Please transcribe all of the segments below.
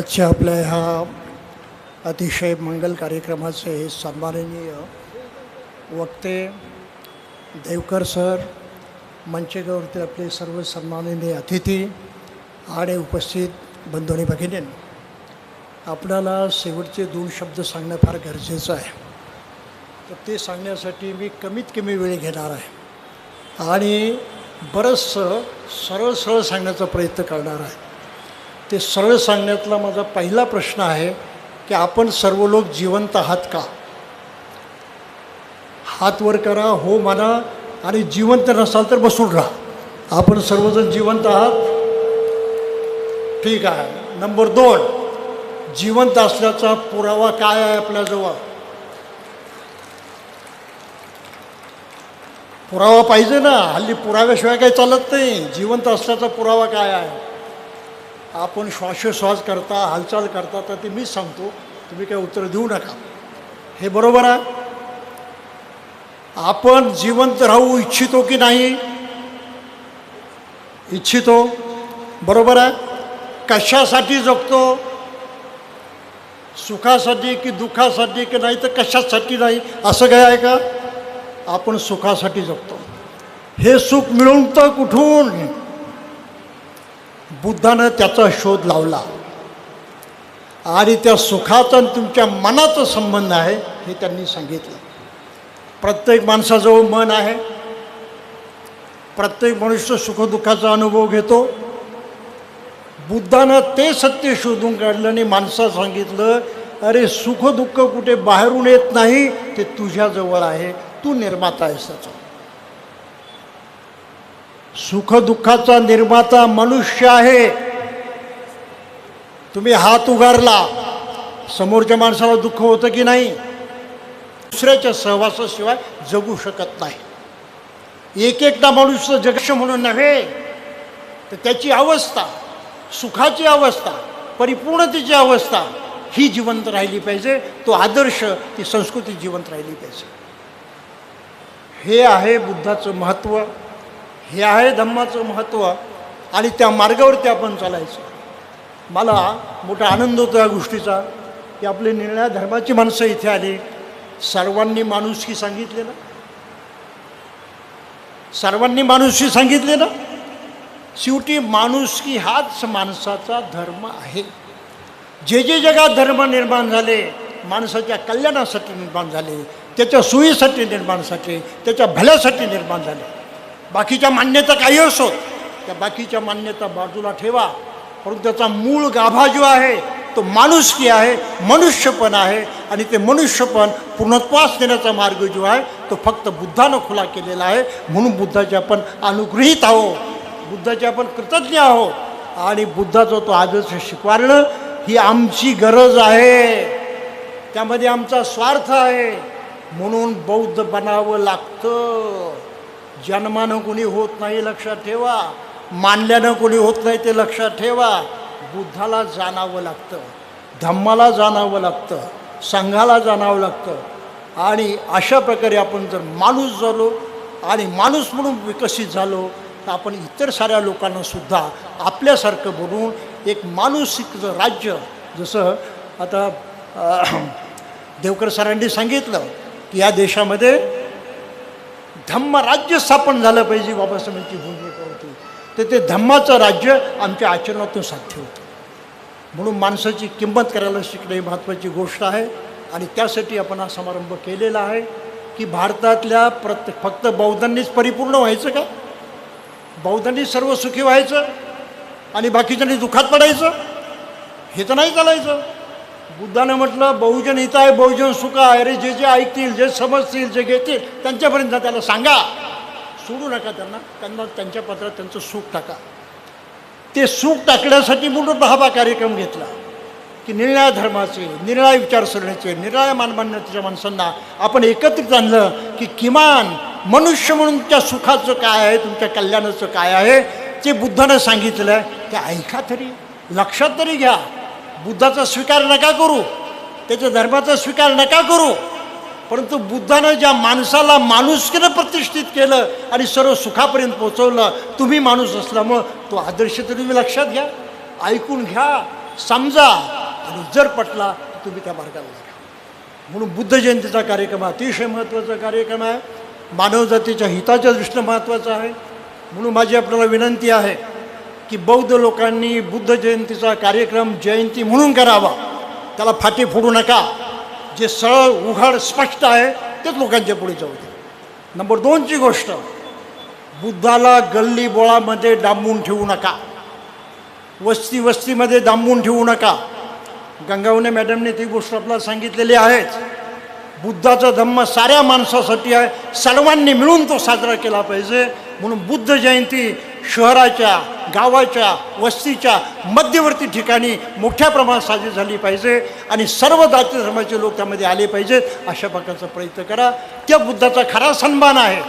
आजच्या आपल्या ह्या अतिशय मंगल कार्यक्रमाचे सन्माननीय वक्ते देवकर सर मंचेगावरती आपले सर्व सन्माननीय अतिथी आणि उपस्थित बंधुनी भगिनी आपल्याला शेवटचे दोन शब्द सांगणं फार गरजेचं आहे. तर ते सांगण्यासाठी मी कमीत कमी वेळ घेणार आहे आणि बरंचसं सरळ सरळ सांगण्याचा प्रयत्न करणार आहे. ते सरळ सांगण्यातला माझा पहिला प्रश्न आहे की आपण सर्व लोक जिवंत आहात का? हात वर करा हो म्हणा आणि जिवंत नसाल तर बसून राहा. आपण सर्वजण जिवंत आहात? ठीक आहे. नंबर दोन जिवंत असल्याचा पुरावा काय आहे आपल्याजवळ? पुरावा पाहिजे ना. हल्ली पुराव्याशिवाय काही चालत नाही. जिवंत असल्याचा पुरावा काय आहे? आपण श्वासोश्वास करता हालचाल करता तर ते मीच सांगतो तुम्ही काही उत्तर देऊ नका. हे बरोबर आहे? आपण जिवंत राहू इच्छितो की नाही? इच्छितो. बरोबर आहे? कशासाठी जगतो? सुखासाठी की दुःखासाठी की नाही तर कशासाठी नाही? असं काय आहे का? आपण सुखासाठी जगतो. हे सुख मिळून तर कुठून? बुद्धानं त्याचा शोध लावला. आणि त्या सुखाचा आणि तुमच्या मनाचा संबंध आहे हे त्यांनी सांगितलं. प्रत्येक माणसाजवळ मन आहे. प्रत्येक मनुष्य सुखदुःखाचा अनुभव घेतो. बुद्धानं ते सत्य शोधून काढलं आणि माणसा सांगितलं अरे सुखदुःख कुठे बाहेरून येत नाही ते तुझ्याजवळ आहे. तू निर्माता आहेस त्याचा. सुखदुःखाचा निर्माता मनुष्य आहे. तुम्ही हात उगारला. समोरच्या माणसाला दुःख होतं की नाही? दुसऱ्याच्या सहवासाशिवाय जगू शकत नाही. एक एकदा मनुष्य जगश म्हणून नव्हे तर त्याची अवस्था सुखाची अवस्था परिपूर्णतेची अवस्था ही जिवंत राहिली पाहिजे. तो आदर्श ती संस्कृती जिवंत राहिली पाहिजे. हे आहे बुद्धाचं महत्त्व हे आहे धम्माचं महत्त्व आणि त्या मार्गावरती आपण चालायचं. मला मोठा आनंद होतो या गोष्टीचा की आपले निर्णय धर्माची माणसं इथे आली. सर्वांनी माणुसकी सांगितले ना? सर्वांनी माणुसकी सांगितले ना? शेवटी माणुसकी हाच माणसाचा धर्म आहे. जे जे जगात धर्म निर्माण झाले माणसाच्या कल्याणासाठी निर्माण झाले त्याच्या सोयीसाठी निर्माणसाठी त्याच्या भल्यासाठी निर्माण झाले. बाकीच्या मान्यता काही असोत त्या बाकीच्या मान्यता बाजूला ठेवा. परंतु त्याचा मूळ गाभा जो आहे तो माणुसकी आहे मनुष्यपण आहे आणि ते मनुष्यपण पूर्णत्वास देण्याचा मार्ग जो आहे तो फक्त बुद्धानं खुला केलेला आहे. म्हणून बुद्धाचे आपण अनुग्रहित आहो बुद्धाचे आपण कृतज्ञ आहो आणि बुद्धाचा तो आदर्श शिकवारणं ही आमची गरज आहे. त्यामध्ये आमचा स्वार्थ आहे. म्हणून बौद्ध बनावं लागतं. जन्मानं कुणी होत नाही लक्षात ठेवा. मानल्यानं कोणी होत नाही ते लक्षात ठेवा. बुद्धाला जाणावं लागतं. धम्माला जाणावं लागतं. संघाला जाणावं लागतं. आणि अशा प्रकारे आपण जर माणूस झालो आणि माणूस म्हणून विकसित झालो तर आपण इतर साऱ्या लोकांनासुद्धा आपल्यासारखं बनवून एक मानसिक जर राज्य जसं आता देवकर सरांनी सांगितलं की या देशामध्ये धम्म राज्य स्थापन झालं पाहिजे बाबासाहेबांची भूमिका होती तर ते धम्माचं राज्य आमच्या आचरणातून साध्य होतं. म्हणून माणसाची किंमत करायला शिकणे ही महत्त्वाची गोष्ट आहे. आणि त्यासाठी आपण हा समारंभ केलेला आहे की भारतातल्या प्रत फक्त बौद्धांनीच परिपूर्ण व्हायचं का? बौद्धांनी सर्व सुखी व्हायचं आणि बाकीच्यांनी दुःखात पडायचं? हे तर नाही चालायचं. बुद्धानं म्हटलं बहुजन हित आहे बहुजन सुख आहे अरे जे जे ऐकतील जे समजतील जे घेतील त्यांच्यापर्यंत त्याला सांगा. सोडू नका त्यांना. त्यांना त्यांच्या पत्रात त्यांचं सुख टाका. ते सुख टाकण्यासाठी म्हणून हा कार्यक्रम घेतला. की निर्णया धर्माचे निर्णय विचारसरणीचे निर्णय मानमान्यतेच्या माणसांना आपण एकत्रित आणलं की किमान मनुष्य म्हणून त्या सुखाचं काय आहे तुमच्या कल्याणाचं काय आहे ते बुद्धानं सांगितलं आहे ते ऐका तरी लक्षात तरी घ्या. बुद्धाचा स्वीकार नका करू. त्याच्या धर्माचा स्वीकार नका करू. परंतु बुद्धानं ज्या माणसाला माणुसकीनं प्रतिष्ठित केलं आणि सर्व सुखापर्यंत पोचवलं तुम्ही माणूस असल्यामुळं तो आदर्श तरी तुम्ही लक्षात घ्या ऐकून घ्या समजा आणि जर पटला तुम्ही त्या मार्गाला जा. म्हणून बुद्ध जयंतीचा कार्यक्रम अतिशय महत्त्वाचा कार्यक्रम आहे. मानवजातीच्या हिताच्या दृष्टीनं महत्त्वाचा आहे. म्हणून माझी आपल्याला विनंती आहे की बौद्ध लोकांनी बुद्ध जयंतीचा कार्यक्रम जयंती म्हणून करावा. त्याला फाटी फोडू नका. जे सरळ उघड स्पष्ट आहे तेच लोकांच्या पुढे जाऊ दे नंबर दोनची गोष्ट बुद्धाला गल्ली बोळामध्ये डांबून ठेवू नका. वस्ती वस्तीमध्ये डांबून ठेवू नका. गंगावणे मॅडमने ती गोष्ट आपल्याला सांगितलेली आहेच. बुद्धाचा धम्म साऱ्या माणसासाठी आहे. सर्वांनी मिळून तो साजरा केला पाहिजे. म्हणून बुद्ध जयंती शहराच्या गावाच्या वस्तीच्या मध्यवर्ती ठिकाणी मोठ्या प्रमाणात साजरी झाली पाहिजे आणि सर्व जाती धर्माचे लोक त्यामध्ये आले पाहिजेत अशा प्रकारचा प्रयत्न करा. त्या बुद्धाचा खरा सन्मान आहे.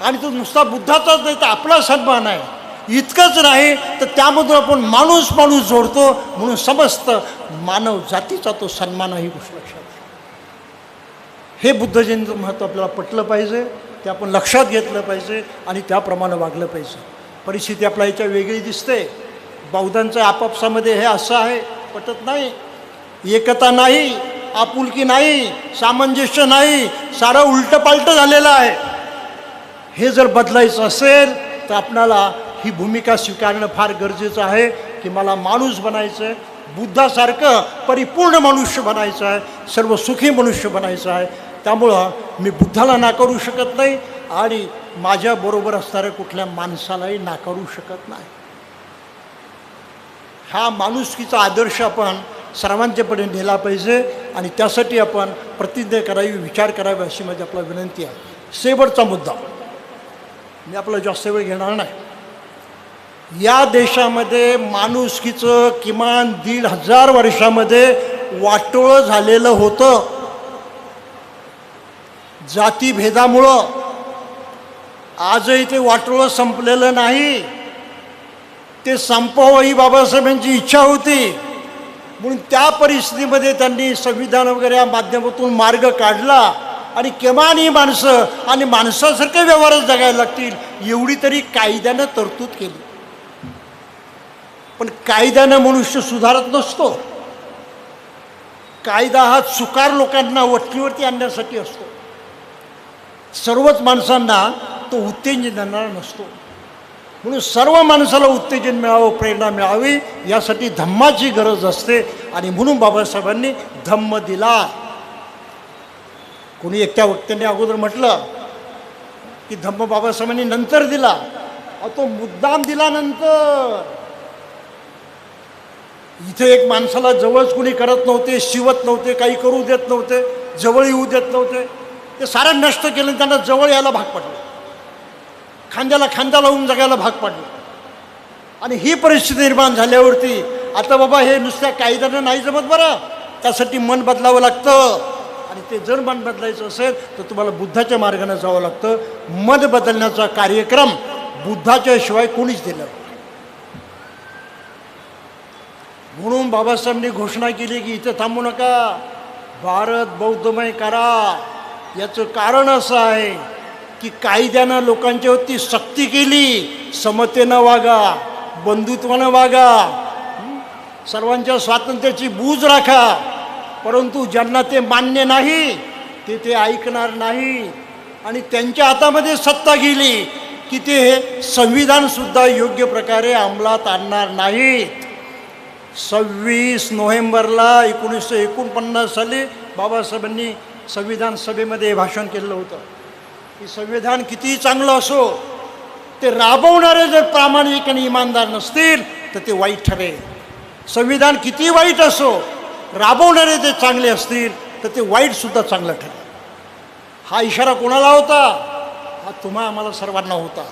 आणि तो नुसता बुद्धाचाच नाही तर आपला सन्मान आहे. इतकंच नाही तर त्यामधून आपण माणूस माणूस जोडतो म्हणून समस्त मानव जातीचा तो सन्मान आहे ही गोष्ट लक्षात हे बुद्ध जयंतीचं महत्त्व आपल्याला पटलं पाहिजे ते आपण लक्षात घेतलं पाहिजे आणि त्याप्रमाणे वागलं पाहिजे. परिस्थिती आपल्या याच्या वेगळी दिसते. बौद्धांचं आपापसामध्ये हे असं आहे पटत नाही. एकता नाही आपुलकी नाही सामंजस्य नाही सारं उलटंपालटं झालेलं आहे. हे जर बदलायचं असेल तर आपणाला ही भूमिका स्वीकारणं फार गरजेचं आहे की मला माणूस बनायचं आहे बुद्धासारखं परिपूर्ण मनुष्य बनायचं आहे सर्व सुखी मनुष्य बनायचं आहे. त्यामुळं मी बुद्धाला नाकारू शकत नाही आणि माझ्याबरोबर असणाऱ्या कुठल्या माणसालाही नाकारू शकत नाही. हा माणुसकीचा आदर्श आपण सर्वांच्यापणे नेला पाहिजे आणि त्यासाठी आपण प्रतिज्ञा करावी विचार करावी अशी माझी आपला विनंती आहे. शेवटचा मुद्दा. मी आपला जास्त वेळ घेणार नाही. या देशामध्ये माणुसकीचं किमान दीड हजार वर्षामध्ये वाटोळं झालेलं होतं. जातीभेदामुळं आजही ते वाटोळं संपलेलं नाही. ते संपवावं ही बाबासाहेबांची इच्छा होती. म्हणून त्या परिस्थितीमध्ये त्यांनी संविधान वगैरे या माध्यमातून मार्ग काढला. आणि किमान ही माणसं आणि माणसासारखे व्यवहारच जगायला लागतील एवढी तरी कायद्यानं तरतूद केली. पण कायद्यानं मनुष्य सुधारत नसतो. कायदा हा चुकार लोकांना वठणीवरती आणण्यासाठी असतो. सर्वच माणसांना तो उत्तेजन देणारा नसतो. म्हणून सर्व माणसाला उत्तेजन मिळावं प्रेरणा मिळावी यासाठी धम्माची गरज असते. आणि म्हणून बाबासाहेबांनी धम्म दिला. कोणी एकट्या वक्त्याने अगोदर म्हटलं की धम्म बाबासाहेबांनी नंतर दिला. तो मुद्दाम दिला नंतर इथे एक माणसाला जवळच कुणी करत नव्हते शिवत नव्हते काही करू देत नव्हते जवळ येऊ देत नव्हते. ते सारं नष्ट केलं आणि त्यांना जवळ यायला भाग पडलं. खांद्याला खांदा लावून जगायला भाग पडलं. आणि ही परिस्थिती निर्माण झाल्यावरती आता बाबा हे नुसत्या कायद्यानं नाही जमत बरं. त्यासाठी मन बदलावं लागतं. आणि ते जर मन बदलायचं असेल तर तुम्हाला बुद्धाच्या मार्गाने जावं लागतं. मन बदलण्याचा कार्यक्रम बुद्धाच्या शिवाय कोणीच दिलं म्हणून बाबासाहेबांनी घोषणा केली की इथं थांबू नका. भारत बौद्धमय करा. याचं कारण असं आहे की कायद्यानं लोकांच्यावरती सक्ती केली. समतेनं वागा बंधुत्वानं वागा. सर्वांच्या स्वातंत्र्याची बूज राखा. परंतु ज्यांना ते मान्य नाही ते ते ऐकणार नाही. आणि त्यांच्या हातामध्ये सत्ता गेली की ते संविधानसुद्धा योग्य प्रकारे अंमलात आणणार नाहीत. सव्वीस नोव्हेंबरला एकोणीसशे एकोणपन्नास साली बाबासाहेबांनी संविधान सभेमध्ये हे भाषण केलेलं होतं. की संविधान कितीही चांगलं असो ते राबवणारे जर प्रामाणिक आणि इमानदार नसतील तर ते वाईट ठरेल. संविधान किती वाईट असो राबवणारे ते चांगले असतील तर ते वाईटसुद्धा चांगलं ठरेल. हा इशारा कोणाला होता? हा तुम्हा आम्हाला सर्वांना होता.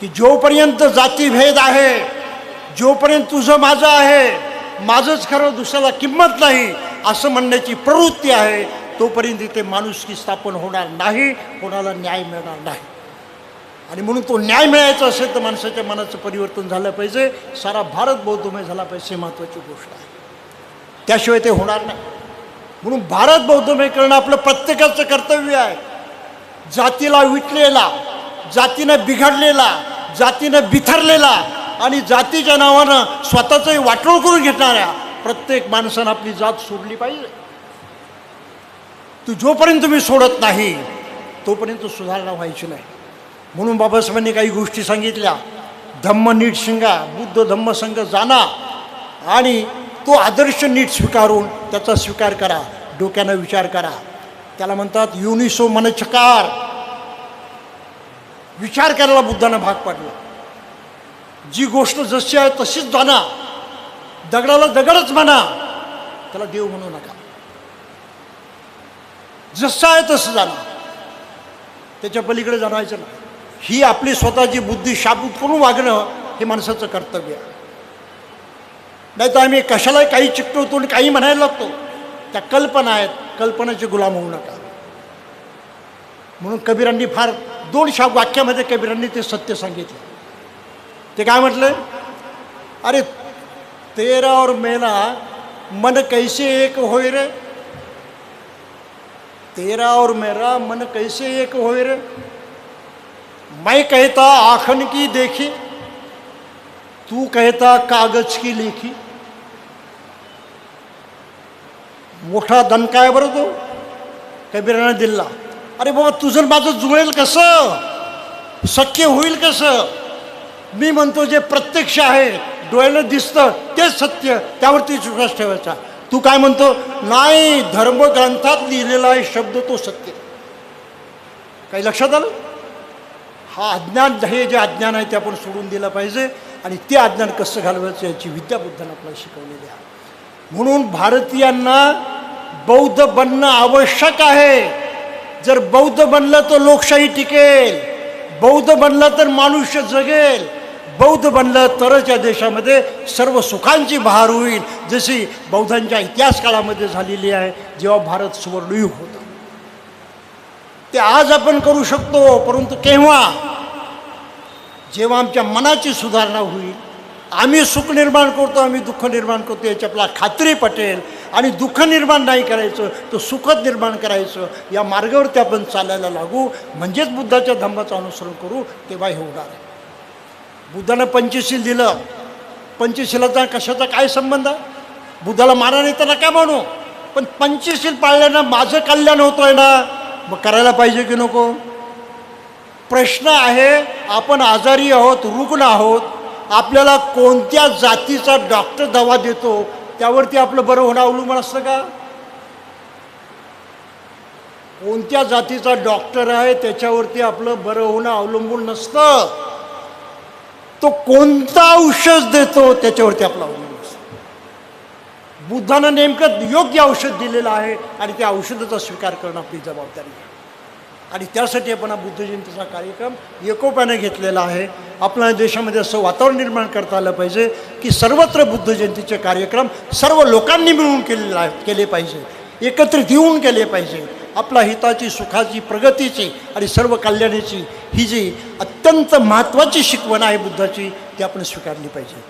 की जोपर्यंत जातीभेद आहे जोपर्यंत तुझं माझं आहे माझंच खरं दुसऱ्याला किंमत नाही असं म्हणण्याची प्रवृत्ती आहे तोपर्यंत इथे माणुसकी स्थापन होणार नाही कोणाला न्याय मिळणार नाही. आणि म्हणून तो न्याय मिळायचा असेल तर माणसाच्या मनाचं परिवर्तन झालं पाहिजे. सारा भारत बौद्धमय झाला पाहिजे महत्त्वाची गोष्ट आहे. त्याशिवाय ते होणार नाही. म्हणून भारत बौद्धमय करणं आपलं प्रत्येकाचं कर्तव्य आहे. जातीला विटलेला जातीनं बिघडलेला जातीनं बिथरलेला आणि जातीच्या नावानं स्वतःचंही वाटोळ करून घेणाऱ्या प्रत्येक माणसानं आपली जात सोडली पाहिजे. तू जोपर्यंत तुम्ही सोडत नाही तोपर्यंत सुधारणा व्हायची नाही. म्हणून बाबासाहेबांनी काही गोष्टी सांगितल्या. धम्म नीट शिंगा बुद्ध धम्म संघ जाणा आणि तो आदर्श नीट स्वीकारून त्याचा स्वीकार करा डोक्यानं विचार करा. त्याला म्हणतात युनिसो मनचकार विचार करायला बुद्धानं भाग पाडला. जी गोष्ट जशी आहे तशीच जाणा दगडाला दगडच म्हणा. त्याला देव म्हणू नका. जसं आहे तसं जाणार त्याच्या पलीकडे जाणायचं नाही. ही आपली स्वतःची बुद्धी शाबूत करून वागणं हे माणसाचं कर्तव्य आहे. नाही तर आम्ही कशाला काही चिकटवतो आणि काही म्हणायला लागतो. त्या कल्पना आहेत. कल्पनेचे गुलाम होऊ नका. म्हणून कबीरांनी फार दोन शा वाक्यामध्ये कबीरांनी ते सत्य सांगितलं. ते काय म्हटलं? अरे तेरा और मेला मन कैसे एक होय रे? तेरा और मेरा मन कैसे एक हो रे? मैं कहता आखन की देखी तू कहता कागज की लेखी। मोठा दणका आहे बरं तो? कबीरानं दिला अरे बाबा तुझं माझं जुळेल कसं? शक्य होईल कसं? मी म्हणतो जे प्रत्यक्ष आहे डोळ्यानं दिसतं तेच सत्य त्यावरती विश्वास ठेवायचा. तू काय म्हणतो? नाही धर्मग्रंथात लिहिलेला आहे शब्द तो सत्य. काही लक्षात आलं? हा अज्ञान हे जे अज्ञान आहे ते आपण सोडून दिलं पाहिजे आणि ते अज्ञान कसं घालवायचं याची विद्या बुद्धानं आपल्याला शिकवलेली आहे. म्हणून भारतीयांना बौद्ध बनणं आवश्यक आहे. जर बौद्ध बनलं तर लोकशाही टिकेल. बौद्ध बनलं तर मानुष्य जगेल. बौद्ध बनलं तरच या देशामध्ये सर्व सुखांची बहार होईल. जशी बौद्धांच्या इतिहास काळामध्ये झालेली आहे जेव्हा भारत सुवर्णयुग होता. ते आज आपण करू शकतो परंतु केव्हा? जेव्हा आमच्या मनाची सुधारणा होईल. आम्ही सुख निर्माण करतो आम्ही दुःख निर्माण करतो याची आपल्याला खात्री पटेल. आणि दुःख निर्माण नाही करायचं तर सुखद निर्माण करायचं. या मार्गावरती आपण चालायला लागू. म्हणजेच बुद्धाच्या धम्माचं अनुसरण करू तेव्हा हे होणार आहे. बुद्धानं पंचशील दिलं. पंचशीलाचा कशाचा काय संबंध? बुद्धाला मारा नाही तर नका म्हणू? पण पंचशील पाळल्यानं माझं कल्याण होतोय ना. मग करायला पाहिजे की नको? प्रश्न आहे आपण आजारी आहोत रुग्ण आहोत आपल्याला कोणत्या जातीचा डॉक्टर दवा देतो? त्यावरती आपलं बरं होणं अवलंबून असतं का? कोणत्या जातीचा डॉक्टर आहे त्याच्यावरती आपलं बरं होणं अवलंबून नसतं. तो कोणता औषध देतो त्याच्यावरती आपला अवलंबून असतो. बुद्धानं नेमकं योग्य औषध दिलेलं आहे आणि त्या औषधाचा स्वीकार करणं आपली जबाबदारी आहे. आणि त्यासाठी आपण हा बुद्ध जयंतीचा कार्यक्रम एकोप्याने घेतलेला आहे. आपल्या देशामध्ये असं वातावरण निर्माण करता आलं पाहिजे की सर्वत्र बुद्ध जयंतीचे कार्यक्रम सर्व लोकांनी मिळून केलेला आहे केले पाहिजे. एकत्रित येऊन केले पाहिजे. आपला हिताची सुखाची प्रगतीची आणि सर्व कल्याणाची ही जी अत्यंत महत्त्वाची शिकवण आहे बुद्धाची ती आपण स्वीकारली पाहिजे.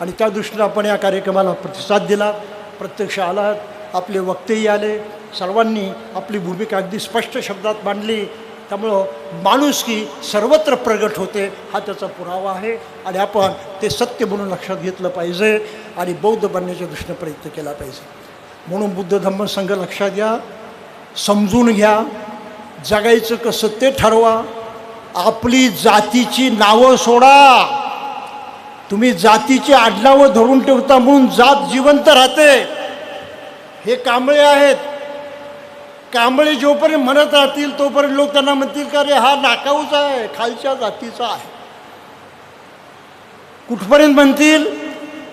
आणि त्या दृष्टीनं आपण या कार्यक्रमाला प्रतिसाद दिला. प्रत्यक्ष आलात आपले वक्तेही आले सर्वांनी आपली भूमिका अगदी स्पष्ट शब्दात मांडली. त्यामुळं माणुसकी सर्वत्र प्रगट होते हा त्याचा पुरावा आहे आणि आपण ते सत्य म्हणून लक्षात घेतलं पाहिजे आणि बौद्ध बनण्याच्या दृष्टीनं प्रयत्न केला पाहिजे. म्हणून बुद्ध धम्म संघ लक्षात घ्या. समजून घ्या. जगायचं कसं ते ठरवा. आपली जातीची नावं सोडा. तुम्ही जातीची आडनावं धरून ठेवता म्हणून जात जिवंत राहते. हे कांबळे आहेत. कांबळे जोपर्यंत म्हणत राहतील तोपर्यंत लोक त्यांना म्हणतील का रे हा नाकाऊच आहे खालच्या जातीचा आहे. कुठपर्यंत म्हणतील?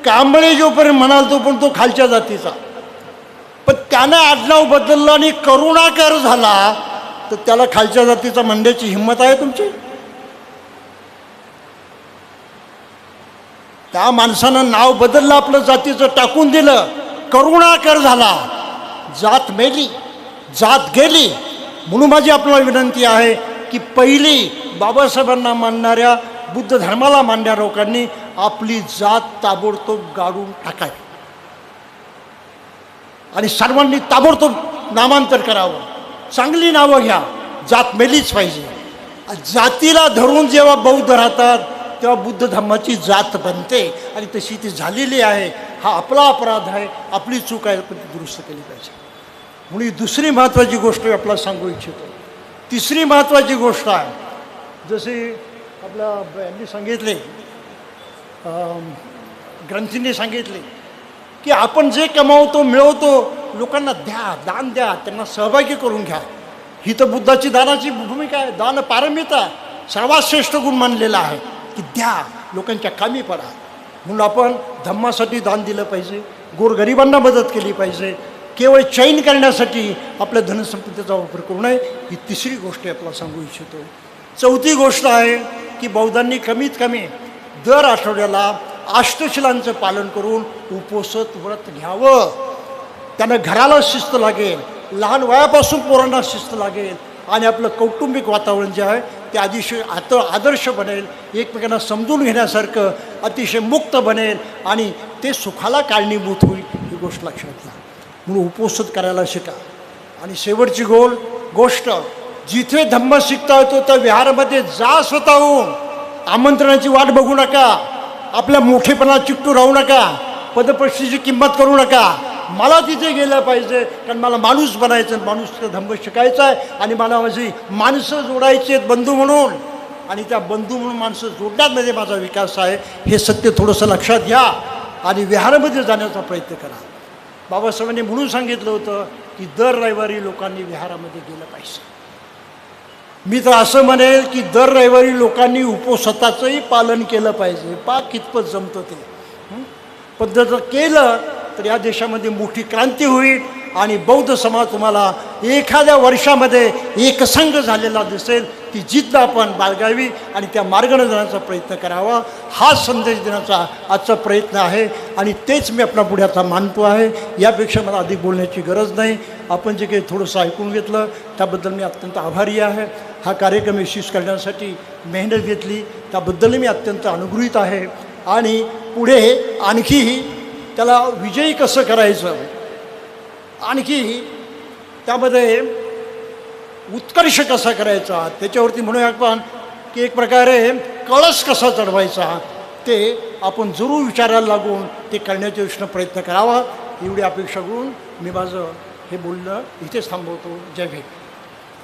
कांबळे जोपर्यंत म्हणाल तो पण तो खालच्या जातीचा त्यानं आडनाव बदललं आणि करुणाकर झाला तर त्याला खालच्या जातीचा म्हणण्याची हिंमत आहे तुमची? त्या माणसानं नाव बदललं आपलं जातीचं टाकून दिलं करुणाकर झाला. जात मेली जात गेली. म्हणून माझी आपल्याला विनंती आहे की पहिली बाबासाहेबांना मानणाऱ्या बुद्ध धर्माला मानणाऱ्या लोकांनी आपली जात ताबडतोब गाडून टाकावी. आणि सर्वांनी ताबडतोब नामांतर करावं. चांगली नावं घ्या. जात मेलीच पाहिजे. जातीला धरून जेव्हा बौद्ध राहतात तेव्हा बुद्ध धम्माची जात बनते. आणि तशी ती झालेली आहे. हा आपला अपराध आहे. आपली चूक आहे. पण ती दुरुस्त केली पाहिजे. म्हणून ही दुसरी महत्त्वाची गोष्ट मी आपल्याला सांगू इच्छितो. तिसरी महत्त्वाची गोष्ट आहे. जसे आपल्या ब- यांनी सांगितले ग्रंथींनी सांगितले की आपण जे कमावतो मिळवतो लोकांना द्या दान द्या त्यांना सहभागी करून घ्या. ही तर बुद्धाची दानाची भूमिका आहे. दान पारमिता सर्वात श्रेष्ठ गुण मानलेला आहे. की द्या लोकांच्या कामी पडा. म्हणून आपण धम्मासाठी दान दिलं पाहिजे. गोरगरिबांना मदत केली पाहिजे. केवळ चैन करण्यासाठी आपल्या धनसंपत्तीचा वापर करू नये. ही तिसरी गोष्ट आपल्याला सांगू इच्छितो. चौथी गोष्ट आहे की बौद्धांनी कमीत कमी दर आठवड्याला अष्टशिलांचं पालन करून उपोसत व्रत घ्यावं. त्यानं घराला शिस्त लागेल लहान वयापासून पोरांना शिस्त लागेल आणि आपलं कौटुंबिक वातावरण जे आहे ते अतिशय आत आदर्श बनेल एकमेकांना समजून घेण्यासारखं अतिशय मुक्त बनेल आणि ते सुखाला कारणीभूत होईल ही गोष्ट लक्षात घ्या. म्हणून उपोषित करायला शिका. आणि शेवटची गोल गोष्ट जिथे धम्म शिकता येतो त्या विहारामध्ये जा स्वतःहून. आमंत्रणाची वाट बघू नका. आपल्या मोठेपणा चिकटू राहू नका. पदप्रश्नीची किंमत करू नका. मला तिथे गेलं पाहिजे कारण मला माणूस बनायचं माणूस धम्म शिकायचा आहे आणि मला माझी माणसं जोडायची आहेत बंधू म्हणून. आणि त्या बंधू म्हणून माणसं जोडण्यामध्ये माझा विकास आहे हे सत्य थोडंसं लक्षात घ्या आणि विहारामध्ये जाण्याचा प्रयत्न करा. बाबासाहेबांनी म्हणून सांगितलं होतं की दर रविवारी लोकांनी विहारामध्ये गेलं पाहिजे. मी तर असं म्हणेल की दर रविवारी लोकांनी उपवासाचंही पालन केलं पाहिजे. पा कितपत जमतं ते. पद्धत पण जर जर केलं तर या देशामध्ये मोठी क्रांती होईल आणि बौद्ध समाज तुम्हाला एखाद्या वर्षामध्ये एकसंघ झालेला दिसेल. ती जिद्द आपण बाळगावी आणि त्या मार्गाने जाण्याचा प्रयत्न करावा. हा संदेश देण्याचा आजचा प्रयत्न आहे आणि तेच मी आपल्या पुढे आता मानतो आहे. यापेक्षा मला अधिक बोलण्याची गरज नाही. आपण जे काही थोडंसं ऐकून घेतलं त्याबद्दल मी अत्यंत आभारी आहे. हा कार्यक्रम यशस्वी करण्यासाठी मेहनत घेतली. त्याबद्दलही मी अत्यंत अनुग्रहित आहे. आणि पुढे आणखीही त्याला विजयी कसं करायचं? आणखी त्यामध्ये उत्कर्ष कसा करायचा? त्याच्यावरती म्हणूया आपण की एक प्रकारे कळस कसा चढवायचा? ते आपण जरूर विचारायला लागून ते करण्याच्या दृष्टीनं प्रयत्न करावा. एवढी अपेक्षा करून मी माझं हे बोलणं इथेच थांबवतो. जय भेट